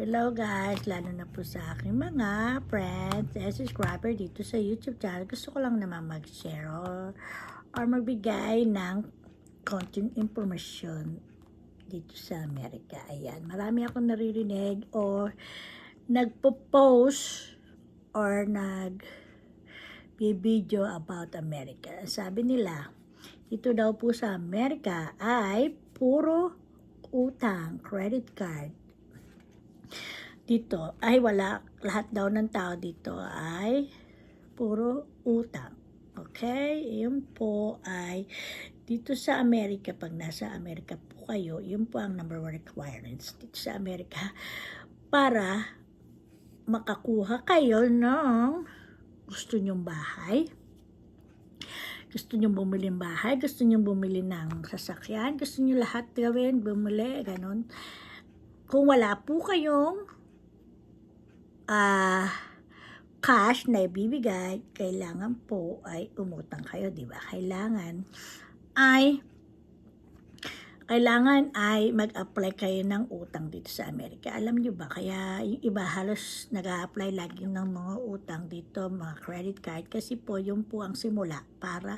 Hello guys, lalo na po sa aking mga friends and subscriber dito sa YouTube channel. Gusto ko lang naman mag-share or, or magbigay ng konting informasyon dito sa Amerika. Ayan, marami akong naririnig or nagpo-post or nag video about America. Sabi nila, dito daw po sa Amerika ay puro utang, credit card, dito ay wala lahat daw ng tao dito ay puro utang. Okay? Yun po ay dito sa Amerika, pag nasa Amerika po kayo, yun po ang number one requirements dito sa Amerika para makakuha kayo ng gusto nyong bahay, gusto nyong bumili ng bahay, gusto nyong bumili ng sasakyan, gusto nyo lahat gawin, bumili, ganun. Kung wala po kayong ah cash na ibibigay, kailangan po ay umutang kayo, di ba? Kailangan ay kailangan ay mag-apply kayo ng utang dito sa Amerika. Alam niyo ba, kaya yung iba halos nag-apply lagi ng mga utang dito, mga credit card, kasi po yun po ang simula para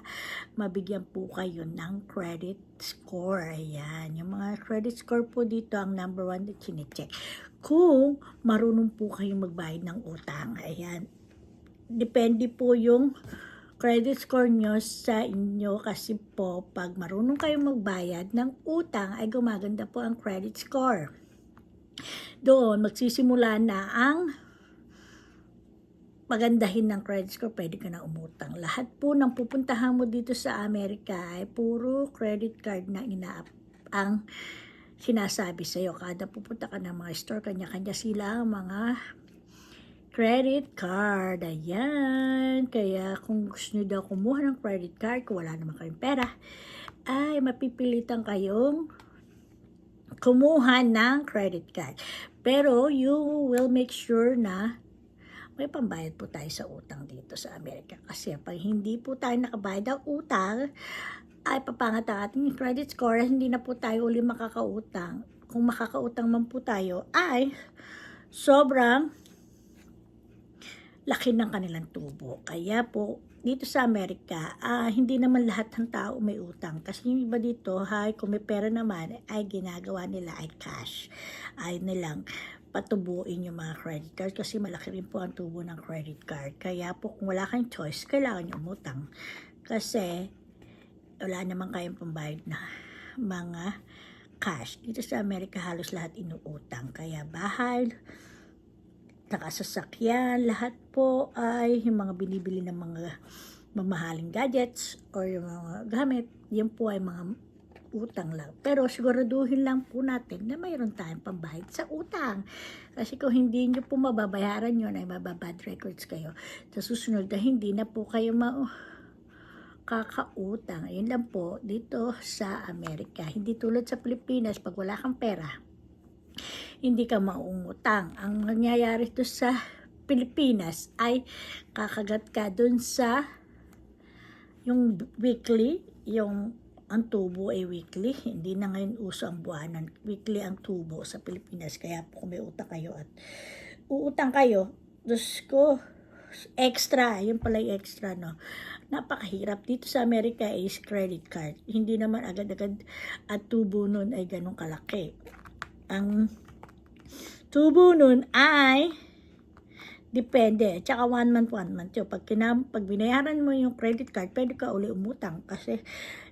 mabigyan po kayo ng credit score. Ayan, yung mga credit score po dito ang number one na chinecheck. Kung marunong po kayong magbayad ng utang, ayan, depende po yung credit score nyo sa inyo kasi po pag marunong kayong magbayad ng utang ay gumaganda po ang credit score. Doon magsisimula na ang pagandahin ng credit score, pwede ka na umutang. Lahat po ng pupuntahan mo dito sa Amerika ay puro credit card na ina ang sinasabi sa'yo. Kada pupunta ka ng mga store, kanya-kanya sila ang mga credit card. Ayan. Kaya kung gusto nyo daw kumuha ng credit card, kung wala naman kayong pera, ay mapipilitan kayong kumuha ng credit card. Pero you will make sure na may pambayad po tayo sa utang dito sa Amerika. Kasi pag hindi po tayo nakabayad ng utang, ay papangat ang ating credit score, hindi na po tayo uli makakautang. Kung makakautang man po tayo, ay sobrang laki ng kanilang tubo. Kaya po, dito sa Amerika, ah, hindi naman lahat ng tao may utang. Kasi yung iba dito, hay, kung may pera naman, ay ginagawa nila ay cash. Ay nilang patubuin yung mga credit card kasi malaki rin po ang tubo ng credit card. Kaya po kung wala kang choice, kailangan nyo umutang. Kasi wala naman kayong pambayad na mga cash. Dito sa Amerika halos lahat inuutang. Kaya bahay, nakasasakyan, lahat po ay yung mga binibili ng mga mamahaling gadgets or yung mga gamit, yun po ay mga utang lang. Pero siguraduhin lang po natin na mayroon tayong pambayad sa utang. Kasi kung hindi nyo po mababayaran yun, ay mababad records kayo. Sa susunod na hindi na po kayo ma kakautang. Ayun lang po dito sa Amerika. Hindi tulad sa Pilipinas, pag wala kang pera, hindi ka maungutang. Ang nangyayari to sa Pilipinas ay kakagat ka dun sa yung weekly, yung ang tubo ay weekly. Hindi na ngayon uso ang buwanan. Weekly ang tubo sa Pilipinas. Kaya po kung may utang kayo at uutang kayo, Diyos ko, extra, yun pala yung extra, no? Napakahirap. Dito sa Amerika is credit card. Hindi naman agad-agad at tubo nun ay ganun kalaki. Ang tubo nun ay depende. Tsaka one month, one month. Yung pag, kinam, pag binayaran mo yung credit card, pwede ka uli umutang kasi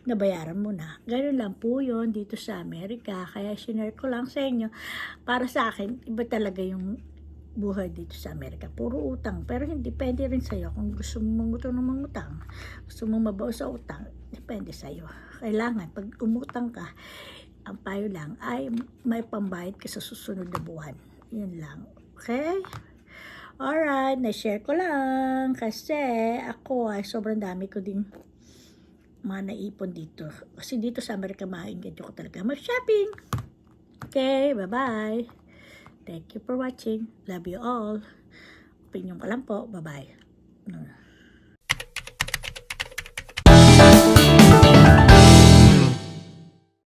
nabayaran mo na. Ganun lang po yun dito sa Amerika. Kaya sinare ko lang sa inyo. Para sa akin, iba talaga yung buhay dito sa Amerika. Puro utang. Pero hindi depende rin sa'yo kung gusto mo mangutang ng mangutang. Gusto mo mabaw sa utang. Depende sa'yo. Kailangan, pag umutang ka, ang payo lang ay may pambayad ka sa susunod na buwan. Yun lang. Okay? Alright, na-share ko lang kasi ako ay sobrang dami ko ding mga naipon dito. Kasi dito sa Amerika, ma-engage ko talaga mag-shopping. Okay, bye-bye. Thank you for watching. Love you all. Opinion ko lang po. Bye-bye.